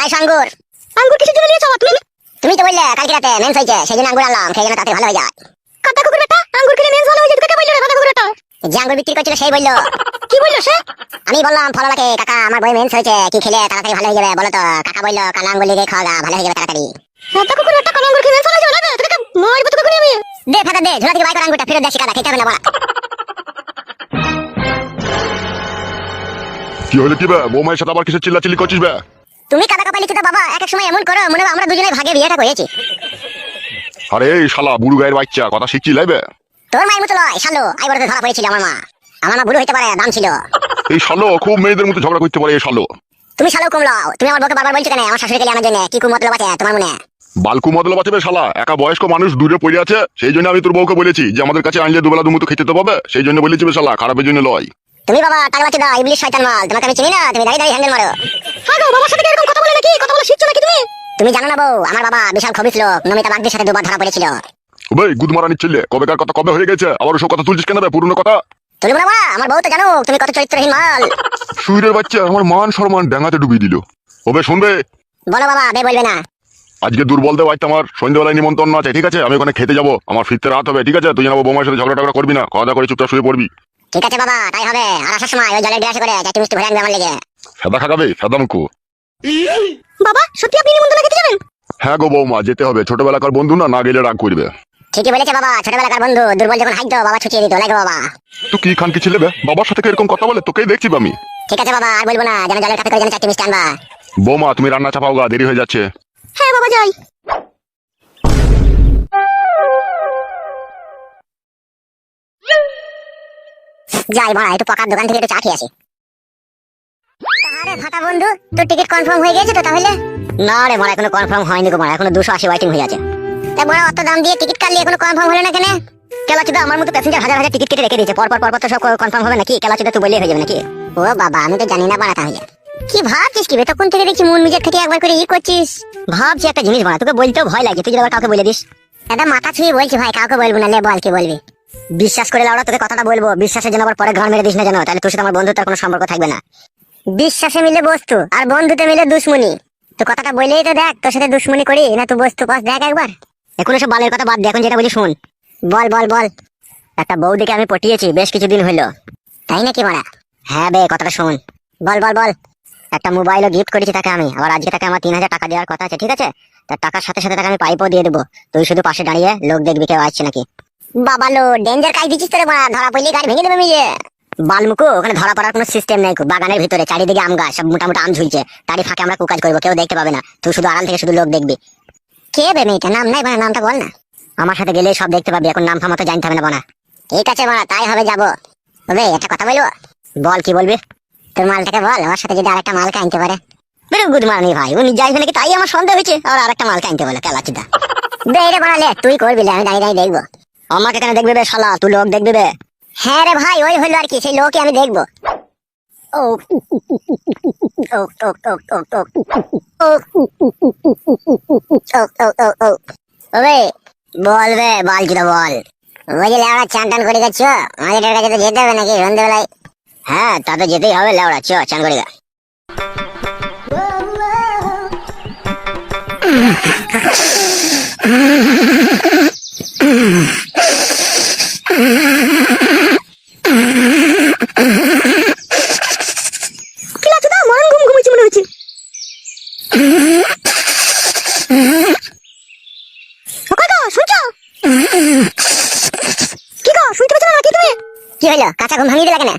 আড়াইশো আঙ্গুর আঙ্গুর কিসের জন্য নিয়েছো? তুমি তুমি তো বললে কালকে রাতে মেন্স হয়েছে সেই জন্য আঙ্গুর আনলাম সেই জন্য তাতে ভালো হয়ে যায়। কাটা কুকুর বেটা আঙ্গুর খেলে মেন্স ভালো হয়ে যায় তোকে বলল রে কাটা কুকুর বেটা? যে আঙ্গুর বিক্রি করছিল সেই বলল। কি বলল সে? আমি বললাম ফললাকে কাকা আমার বই মেন্স হয়েছে কি খেলে তাড়াতাড়ি ভালো হয়ে যাবে বলো তো? কাকা বলল কালা আঙ্গুর লেগে খাওয়া ভালো হয়ে যাবে তাড়াতাড়ি। কাটা কুকুর বেটা কালো আঙ্গুর খেলে মেন্স ভালো হয়ে যাবে তোকে মারবো তোকে করে আমি দে ফাটা দে ঝোলা থেকে বাইক আঙ্গুরটা ফেরত দেশি কাদা খেতে হবে না বলা। কি হলো কি বে? বৌমায়ের সাথে আবার কিসের চিল্লাচিল্লি করছিস বে? তুমি কাদা কাপাই লিখে বাবা এক এক সময় এমন করো মনে হয় আমরা দুজনে ভাগে বিয়েটা করেছি। আরে এই শালা বুড়ু গায়ের বাচ্চা কথা শিখছি লাইবে? তোর মায়ের মতো লয় শালো আই বড় ধরা পড়েছিল আমার মা। আমার মা বুড়ো হইতে পারে দাম ছিল। এই শালো খুব মেয়েদের মতো ঝগড়া করতে পারে এই শালো। তুমি শালো কম লও তুমি আমার বউকে বারবার বলছো কেন? আমার শাশুড়িকে আনার জন্য কি কুমত লোক আছে তোমার মনে? বালকু মদল বাঁচবে শালা একা বয়স্ক মানুষ দূরে পড়ে আছে সেই জন্য আমি তোর বউকে বলেছি যে আমাদের কাছে আনলে দুবেলা দুমুতো খেতে তো পাবে সেই জন্য বলেছি শালা খারাপের জন্য লয়। তুমি বাবা টাকা বাচ্চা দাও ইবলিশ শয়তান মাল তোমাকে আমি চিনি না তুমি দাঁড়িয়ে দাঁড়িয়ে হ্যান্ডেল মারো। হ্যাঁ গো বাবার সাথে এরকম কথা বলে নাকি? কথা বলা শিখছো নাকি তুমি? তুমি জানো না বউ আমার বাবা বিশাল খবিস লোক নমিতা বাগদির সাথে দুবার ধরা পড়েছিল। ভাই গুদমারা নিচ্ছিলে কবেকার কথা কবে হয়ে গেছে? আবার ওসব কথা তুলছিস কেন বে পুরনো কথা? তুলবো না বাবা আমার বউ তো জানো তুমি কত চরিত্রহীন মাল। সুইরের বাচ্চা আমার মান সম্মান ডাঙাতে ডুবিয়ে দিল। ওবে শুনবে? বলো বাবা বে বলবে না। আজকে দুর্বল দেব আজকে আমার সন্ধ্যেবেলায় নিমন্ত্রণ আছে ঠিক আছে? আমি ওখানে খেতে যাব আমার ফিরতে রাত হবে ঠিক আছে? তুই জানাব বৌমার সাথে ঝগড়া টগড়া করবি না খাওয়া দাওয়া করে চুপচাপ শুয়ে পড়বি। ঠিক আছে বাবা তাই হবে। আর আসার সময় ওই জলের গ্লাসে করে চারটি মিষ্টি ভরে আনবে আমার লেগে। সাদা খাগাবে সাদা মুখো বাবা সত্যি আপনি নিমন্ত্রণ খেতে যাবেন? হ্যাঁ গো বৌমা যেতে হবে। ছোটবেলাকার বন্ধু না না গেলে রাগ করবে। ঠিকই বলেছে বাবা ছোটবেলাকার বন্ধু দুর্বল যখন হাইতো বাবা ছুটিয়ে দিত লাগে বাবা। তুই কি খান কি ছেলে বাবার সাথে কি এরকম কথা বলে? তোকেই দেখছি আমি। ঠিক আছে বাবা আর বলব না যেন জলের কাপে করে যেন চারটি মিষ্টি আনবা। বৌমা তুমি রান্না চাপাও গা দেরি হয়ে যাচ্ছে। হ্যাঁ বাবা যাই। যাই ভাড়া একটু পকার দোকান থেকে একটু চা খেয়ে আসি। আরে ফাটা বন্ধু তোর টিকিট কনফার্ম হয়ে গেছে তো তাহলে? না রে মারা এখনও কনফার্ম হয়নি গো মারা এখনও দুশো আশি ওয়াইটিং হয়ে আছে। তা বড় অত দাম দিয়ে টিকিট কাটলি এখনও কনফার্ম হলো না কেন? কেলাচুদা আমার মতো প্যাসেঞ্জার হাজার হাজার টিকিট কেটে রেখে দিয়েছে। পর পর পর পর তো সব কনফার্ম হবে নাকি? কেলাচুদা তুই বললেই হয়ে যাবে নাকি? ও বাবা আমি তো জানি না বাড়া তাহলে। কি ভাবছিস কি তখন থেকে দেখছি মন থেকে একবার করে ই করছিস। ভাবছি একটা জিনিস বাড়া তোকে বলতেও ভয় লাগে। তুই যদি আবার কাউকে বলে দিস? এটা মাথা ছুঁয়ে বলছি ভাই কাউকে বলব না লে বল কি বলবি? বিশ্বাস করে লাউড়া তোকে কথাটা বলব। বিশ্বাসের জন্য আবার পরে ঘর মেরে দিস না জানো তাহলে তোর সাথে আমার বন্ধুত্বের কোনো সম্পর্ক থাকবে না। বিশ্বাসে মিলে বস্তু, আর বন্ধুতে মিলে দুশ্মনী। তো কথাটা বলেই তো দেখ, তোর সাথে দুশ্মনী করি, না তুই বস্তু পাস দেখ একবার। এখন এসব বালের কথা বাদ দে, এখন যেটা বলি শুন। বল বল বল। একটা বউ দেখে আমি পটিয়েছি, বেশ কিছুদিন হইল। তাই নাকি মারা? হ্যাঁ বে, কথাটা শুন। বল বল বল। একটা মোবাইলও গিফট করেছি তাকে আমি, আবার আজকে তাকে আমার তিন হাজার টাকা দেওয়ার কথা আছে, ঠিক আছে? তার টাকার সাথে সাথে তাকে আমি পাইপও দিয়ে দেবো। তুই শুধু পাশে দাঁড়িয়ে লোক দেখবি, কেউ আসছে নাকি? বাবা লো ডেঞ্জার কাজ দিচ্ছিস তোরে মারা ধরা পড়লে গাড়ি ভেঙে দেবে মিলে। বালমুকু ওখানে ধরা পড়ার কোনো সিস্টেম নেই। বাগানের ভিতরে চারিদিকে আম গাছ সব মোটামুটি আম ঝুলছে। তারই ফাঁকে আমরা কুকাজ করব কেউ দেখতে পাবে না। তুই শুধু আড়াল থেকে শুধু লোক দেখবি। কে বে মেয়েটা? নাম নাই বানা নামটা বল না। আমার সাথে গেলেই সব দেখতে পাবি এখন নাম ফাম তো জানতে হবে না বানা। ঠিক আছে মারা তাই হবে যাব। তবে একটা কথা বলব? বল কি বলবি? তোর মালটাকে বল আমার সাথে যদি আরেকটা মালকে আনতে পারে। বেরো গুড মারনি ভাই উনি যাই নাকি? তাই আমার সন্দেহ হয়েছে আর আরেকটা মালকে আনতে বলে কেলাচিদা বে রে বানালে তুই করবি আমি দাঁড়িয়ে দাঁড়িয়ে দেখব। আমাকে কেন দেখবে বে শালা তুই লোক দেখবে বে হ্যাঁ রে ভাই ওই হলো আর কি সেই লোকই আমি দেখব ও ওবে বল কি বল বল ওই লেওড়া চান টান করে গেছো আমাদের কাছে তো যেতে হবে নাকি সন্ধ্যেবেলায় হ্যাঁ তা তো যেতেই হবে লেওড়া চো চান করে গা কাঁচা ঘুম ভাঙিয়ে দিলা কেন?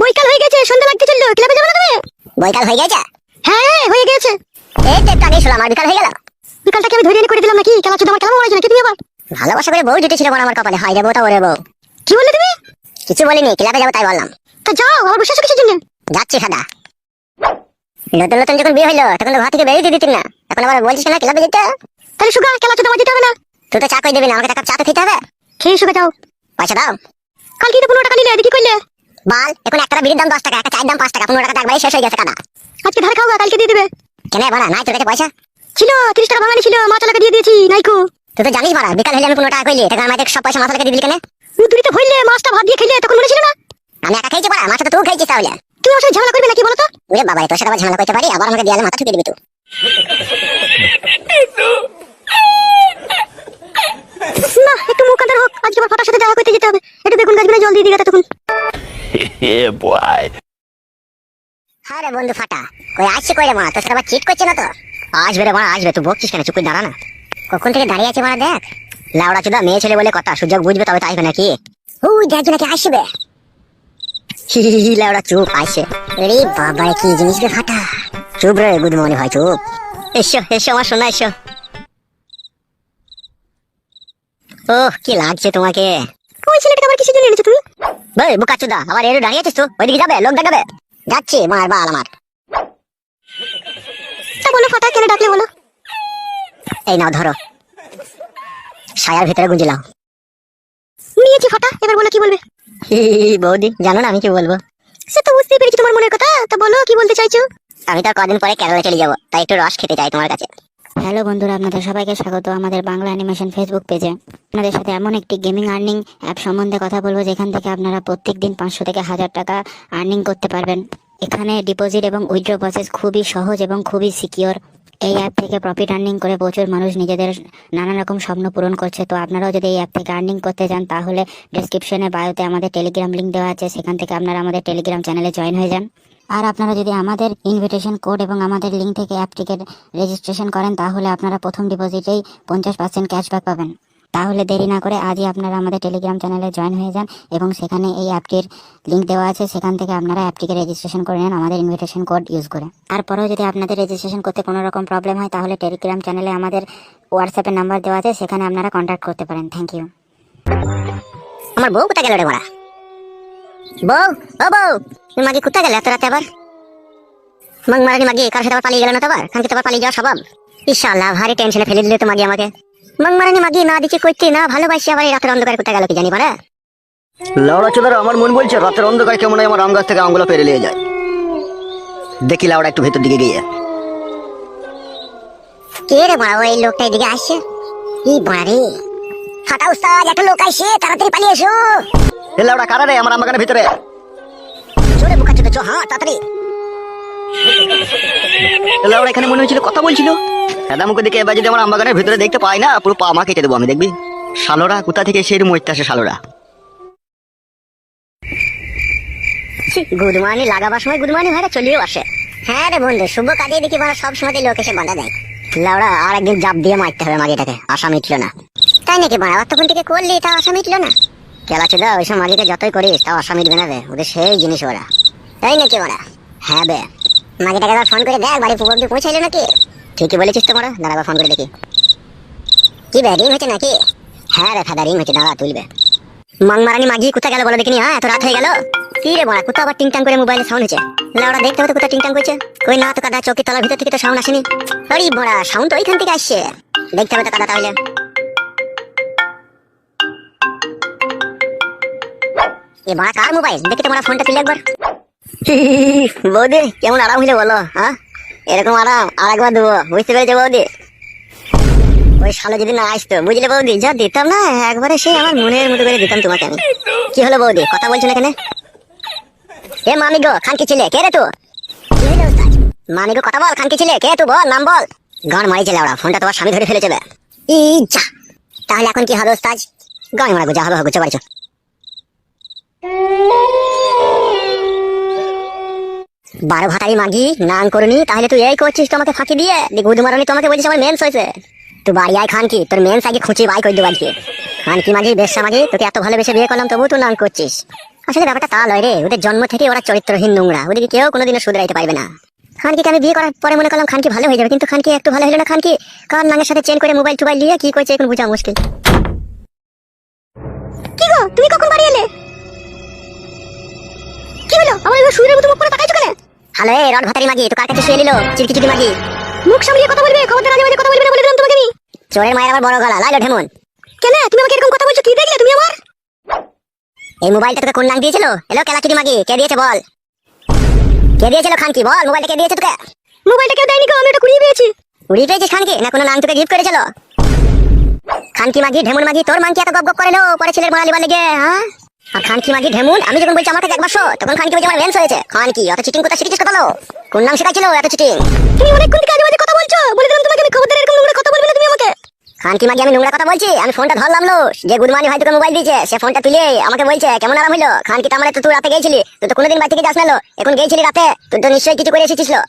বৈকাল হয়ে গেছে সন্ধ্যা লাগতে চলল ক্লাবে যাবে না তুমি? বৈকাল হয়ে গেছে? হ্যাঁ হয়ে গেছে। এই তো একটু শুনলাম আর বিকাল হয়ে গেল। বিকালটাকে আমি ধরে করে দিলাম নাকি? খেলাচুদা আমার কেমন মনে নাকি তুমি আবার? ভালোবাসা করে বউ জুটেছিল বড় আমার কপালে। হাই রে বউটা ওরে বউ। কি বললে তুমি? কিছু বলিনি ক্লাবে যাব তাই বললাম। তা যাও আমার বিশ্বাস কিসের জন্য? যাচ্ছি সাদা। নতুন নতুন যখন বিয়ে হইল তখন তো ঘর থেকে বেরিয়ে দিতি না। এখন আবার বলছিস না ক্লাবে যেতে? তাহলে সুগা খেলাচুদা আমার যেতে হবে না। তুই তো চা করে দিবি না আমাকে কাপ চা তো খেতে হবে। খেয়ে সুগা যাও। পয়সা দাও। কালকে তো পনেরো টাকা নিলে এদিকে কইলে বল এখন একটা বিড়ির দাম দশ টাকা একটা চায়ের দাম 5 টাকা পনেরো টাকা একবারে শেষ হয়ে গেছে কাদা। আজকে ধরে খাওয়া কালকে দিয়ে দিবে? কেন বাড়া নাই তোর কাছে পয়সা? ছিল তিরিশ টাকা ভাঙানি ছিল মাছালাকে দিয়ে দিয়েছি নাইকু। তুই তো জানিস বাড়া বিকাল হলে আমি পনেরো টাকা কইলে এটা আমার সব পয়সা মাছালাকে দিয়ে দিলি কেন? তুই তো হইলে মাছটা ভাত দিয়ে খেলে তখন মনে ছিল না? আমি একা খাইছি বাড়া মাছটা তো তুই খাইছিস তাহলে। তুই ওসব ঝামেলা করবি নাকি বল তো ওরে বাবা এত সাথে ঝামেলা করতে পারি আবার আমাকে দিয়ালে মাথা ঠুকে দিবি তুই। না একটু মুখ হোক আজকে আমার ফাটার সাথে দেখা করতে যেতে হবে। একটু বেগুন গাছগুলো জল দিয়ে দিগাটা তখন হ্যাঁ রে বন্ধু ফাটা কই আসছে কই রে মা? তোর সাথে চিট করছে না তো? আসবে রে মা আসবে তুই বকছিস কেন? চুপ করে দাঁড়া না। কখন থেকে দাঁড়িয়ে আছে মা দেখ। লাউড়া চুদা মেয়ে ছেলে বলে কথা সুযোগ বুঝবে তবে তাইবে নাকি? হুই দেখ নাকি আসবে। হি লাউড়া চুপ আসে রে বাবা কি জিনিস রে ফাটা। চুপ রে গুড মর্নিং ভাই চুপ। এসো এসো আমার শোনা এসো। ওহ কি লাগছে তোমাকে? ওই ছেলেটাকে আবার কিসের জন্য এনেছো তুমি? ভাই বুকা চুদা আবার এর দাঁড়িয়ে আছিস তো? ওইদিকে যাবে লোক দেখাবে? যাচ্ছি মার বাল আমার। তা বলো ফাটা কেন ডাকলে বলো? এই নাও ধরো। সায়ার ভিতরে গুঞ্জিলাম নিয়েছি ফাটা এবার বলো কি বলবে? বৌদি জানো না আমি কি বলব? সে তো বুঝতেই পেরেছি তোমার মনের কথা তা বলো কি বলতে চাইছো? আমি তো কদিন পরে কেরালা চলে যাব তাই একটু রস খেতে চাই তোমার কাছে। হ্যালো বন্ধুরা, আপনাদের সবাইকে স্বাগত আমাদের বাংলা অ্যানিমেশন ফেসবুক পেজে আপনাদের সাথে এমন একটি গেমিং আর্নিং অ্যাপ সম্বন্ধে কথা বলব, যেখান থেকে আপনারা প্রত্যেক দিন পাঁচশো থেকে হাজার টাকা আর্নিং করতে পারবেন। এখানে ডিপোজিট এবং উইথড্র প্রসেস খুবই সহজ এবং খুবই সিকিওর এই অ্যাপ থেকে প্রফিট আর্নিং করে প্রচুর মানুষ নিজেদের নানা রকম স্বপ্ন পূরণ করছে। তো আপনারাও যদি এই অ্যাপ থেকে আর্নিং করতে চান, তাহলে ডেসক্রিপশনে বায়োতে আমাদের টেলিগ্রাম লিঙ্ক দেওয়া আছে। সেখান থেকে আপনারা আমাদের টেলিগ্রাম চ্যানেলে জয়েন হয়ে যান। আর আপনারা যদি আমাদের ইনভিটেশন কোড এবং আমাদের লিঙ্ক থেকে অ্যাপটিকে রেজিস্ট্রেশন করেন, তাহলে আপনারা প্রথম ডিপোজিটেই পঞ্চাশ পার্সেন্ট ক্যাশব্যাক পাবেন। তাহলে দেরি না করে আজই আপনারা আমাদের টেলিগ্রাম চ্যানেলে জয়েন হয়ে যান এবং সেখানে এই অ্যাপটির লিঙ্ক দেওয়া আছে, সেখান থেকে আপনারা অ্যাপটিকে রেজিস্ট্রেশন করে নেন আমাদের ইনভিটেশন কোড ইউজ করে। তারপরেও যদি আপনাদের রেজিস্ট্রেশন করতে কোনো রকম প্রবলেম হয়, তাহলে টেলিগ্রাম চ্যানেলে আমাদের হোয়াটসঅ্যাপের নাম্বার দেওয়া আছে, সেখানে আপনারা কন্ট্যাক্ট করতে পারেন। থ্যাংক ইউ আমার বউ কোথায় গেল রে মারা বউ ও বউ তুমি মাগি কোথায় গেলে এত রাতে আবার? মাং মারানি মাগি কার সাথে আবার পালিয়ে গেল না তো আবার? খানকে তো আবার পালিয়ে যাওয়া স্বভাব। ইনশাআল্লাহ ভারী টেনশনে ফেলে দিলে তো মাগি আমাকে। মাং মারানি মাগি না দিচ্ছে কইতে না ভালোবাসি আবার এই রাতের অন্ধকার কোথায় গেল কি জানি পারে। লাউড়া চোদার আমার মন বলছে রাতের অন্ধকার কেমন হয় আমার আম গাছ থেকে আঙ্গুলো পেরে নিয়ে যায়। দেখি লাউড়া একটু ভেতর দিকে গিয়ে। কে রে মারা ওই লোকটা এদিকে আসছে? কি বাড়ি ফাটা উস্তাদ একটা লোক আসছে তাড়াতাড়ি পালিয়ে এসো। এ লাউড়া কারা রে? আমার আম ভিতরে। চলে বুকা চুদে চো হ্যাঁ তাড়াতাড়ি। এ লাউড়া এখানে মনে হচ্ছিল কথা বলছিল। দাদা মুখে দিকে এবার যদি আমার আম ভিতরে দেখতে পাই না পুরো পা মা কেটে দেবো আমি দেখবি? শালোরা কোথা থেকে সেই মরতে আসে শালোরা? গুড মর্নিং লাগাবার সময় গুড মর্নিং ভাইরা চলিও আসে। হ্যাঁ রে বন্ধু শুভ কাজে দেখি মানে সব সময় লোক এসে বাধা দেয়। লাউড়া আর একদিন জাপ দিয়ে মারতে হবে মাগিটাকে আশা মিটলো না। তাই নাকি বাড়া তখন থেকে করলি তা আশা মিটলো না? কেলা চুদা ওইসব মাগিকে যতই করিস, তাও আশা মিটবে না ওদের সেই জিনিস ওরা। তাই নাকি ওরা? হ্যাঁ বে। মাগিটাকে এবার ফোন করে দেখ, বাড়ি পুকুর অব্দি পৌঁছাইলো নাকি? ঠিকই বলেছিস তোমরা দাঁড়া এবার ফোন করে দেখি। কি বে, রিং হচ্ছে নাকি? হ্যাঁ রে ফাদা, রিং হচ্ছে দাঁড়া তুলবে মাংমারানি মাগি কোথায় গেল বলো দেখিনি হ্যাঁ? এত রাত হয়ে গেল। কি রে বড়া কোথাও আবার টিংটাং করে মোবাইলে সাউন্ড হচ্ছে লাউড়া, দেখতে হবে তো কোথায় টিংটাং করছে কই না তো কাদা চৌকি তলার ভিতর থেকে তো সাউন্ড আসেনি। আরে বড়া সাউন্ড তো ওইখান থেকে আসছে। দেখতে হবে তো কাদা তাহলে। এ বড়া কার মোবাইল দেখি তোমার ফোনটা তুলে একবার। বৌদি, কেমন আরাম হইলে বলো হ্যাঁ? এরকম আরাম আর একবার দেবো বুঝতে পেরেছ বৌদি? ওই শালো যদি না আসতো, বুঝলে বৌদি, যা দিতাম না, একবারে সেই আমার মনের মতো করে দিতাম তোমাকে আমি। কি হলো বৌদি, কথা বলছো না কেন? এ মামি গো, খানকি ছিলে, কে রে তো? কি হইল ওস্তাদ? মামি গো, কথা বল, খানকি ছিলে, কে তুই বল, নাম বল। গান মারিছে ওরা ফোনটা তোমার স্বামী ধরে ফেলেছে বে। ই যা তাহলে এখন কি হবে ওস্তাদ গান মারা যা হবে হবে চো বাড়ি চো। বারো ভাতারি মাগি নান করনি, তাহলে তুই এই করছিস তোমাকে ফাঁকি দিয়ে? গুদ মারনি তোমাকে বলছিস আমার মেন্স হয়েছে। তুই বাড়ি আয় খান কি তোর মেন্স আগে খুঁচি বাই করে দেবো আজকে। খান কি মাঝি বেশা মাঝি তোকে এত ভালোবেসে বিয়ে করলাম তবু তুই নান করছিস। আসলে ব্যাপারটা তা লয় রে, ওদের জন্ম থেকে ওরা চরিত্রহীন নোংরা ওদেরকে কেউ কোনোদিনও শুধরাইতে পারবে না। খানকিকে আমি বিয়ে করার পরে মনে করলাম খানকি ভালো হয়ে যাবে, কিন্তু খানকি একটু ভালো হলো না, খানকি? কার নাঙের সাথে চেন করে মোবাইল টোবাইল নিয়ে কি করছে, এখন বোঝা মুশকিল। হ্যালো এই রড ভাতারি মাগি তো কার কাছে শুয়ে নিল চিরকি চিটি মাগি। মুখ সামলিয়ে কথা বলবে খবরদার আজে বাজে কথা বলবে না বলে দিলাম তোমাকে আমি চোরের মায়ের আবার বড় গলা লাইলো ঢেমন। কেন? তুমি আমাকে এরকম কথা বলছো কি দেখলে তুমি আমার এই মোবাইলটা তোকে কোন নাম দিয়েছিল? এলো কেলা চিটি মাগি কে দিয়েছে বল? কে দিয়েছিল খানকি? বল মোবাইলটা কে দিয়েছে তোকে? মোবাইলটা কেউ দেয়নি গো আমি ওটা কুড়িয়ে পেয়েছি। উড়িয়ে পেয়েছিস খানকি? না কোনো নাম তোকে গিফট করেছিল? খানকি মাগি ঢেমুন মাগি তোর মাংকি এত গপ গপ করে লো পরে ছেলের মারালি বালে গে হ্যাঁ? আর খানকি মাগি ঢেমুন আমি যখন বলছি আমার কাছে একবার শো, তখন খানকি বলছে আমার ভেন্স হয়েছে। খানকি অত চিটিং কোথা শিখেছিস কথা কোন নাম শেখাচ্ছিল এত চিটিং তুমি অনেকক্ষণ থেকে আজে বাজে কথা বলছো বলে দিলাম তোমাকে আমি খবরদার এরকম নোংরা কথা বলবে না তুমি আমাকে। খানকি মাগি আমি নোংরা কথা বলছি আমি ফোনটা ধরলাম লো যে গুদমানি ভাই তোকে মোবাইল দিয়েছে সে ফোনটা তুলে আমাকে বলছে কেমন আরাম হইল? খানকি তার মানে তো তুই রাতে গেছিলি তুই তো কোনোদিন বাড়ি থেকে যাস না লো। এখন গেছিলি রাতে তুই তো নিশ্চয়ই কিছু করে এসেছিস লো।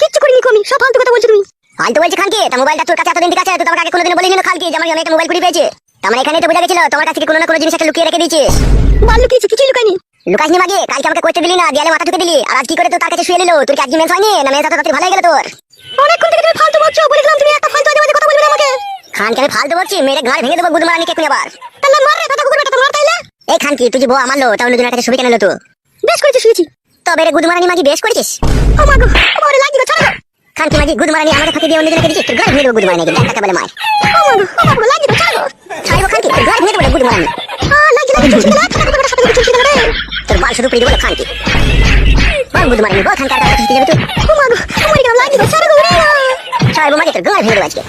কিচ্ছু করিনি কমি সব ফালতু কথা বলছো তুমি। ফালতু বলছি খানকি তা মোবাইলটা তোর কাছে এতদিন ঠিক আছে তুই তো আমাকে আগে কোনোদিন বলিনি খানকি যে আমার আমি একটা মোবাইল কুড়ি পেয়েছি। তার মানে এখানেই তো বোঝা গেছিল তোমার কাছে কি কোনো না কোনো জিনিস একটা লুকিয়ে রেখে দিয়েছিস। বাল লুকিয়েছি কিছুই লুকাইনি লুকাসনি মাগে কালকে আমাকে করতে দিলি না দেয়ালে মাথা ঢুকে দিলি আর আজ কি করে তুই তার কাছে শুয়ে নিলো তোর কি আজকে মেন্স হয়নি না মেন্স হতে ভালো হয়ে গেল তোর? অনেকক্ষণ থেকে তুমি ফালতু বলছো বলেছিলাম তুমি একটা ফালতু আজে কথা বলবে না আমাকে। খানকে আমি ফালতু বলছি মেরে ঘাড় ভেঙে দেবো গুদমারানিকে এক্ষুনি আবার। তাহলে মার রে কথা কুকুর বেটা মার তাইলে? এই খানকি তুই যে বউ আমার লো তাহলে দুজনের কাছে ছবি কেন তো বেশ করেছি শুয়েছি তবে রে গুদমারানি মাগি বেশ করেছিস? ও মা গো আমার লাগিয়ে ছাড়ো। খানকি মাগি গুদমারানি আমাকে ফাঁকি দিয়ে অন্যজনকে দিচ্ছিস তোর ঘর ভেঙে দেবো গুদমারানি দেখ কাকে বলে মায় ও মা গো ও মা গো না রে তোর বাল শুধু পিড়ি দেবো খানকি। বল গুদমারানি বল খানকার কাছে যাবে তুই? ও মা গো আমার গেলাম লাগিয়ে ছাড়ো গো রে ছাড়বো মাগি তোর ঘর ভেঙে দেবো আজকে।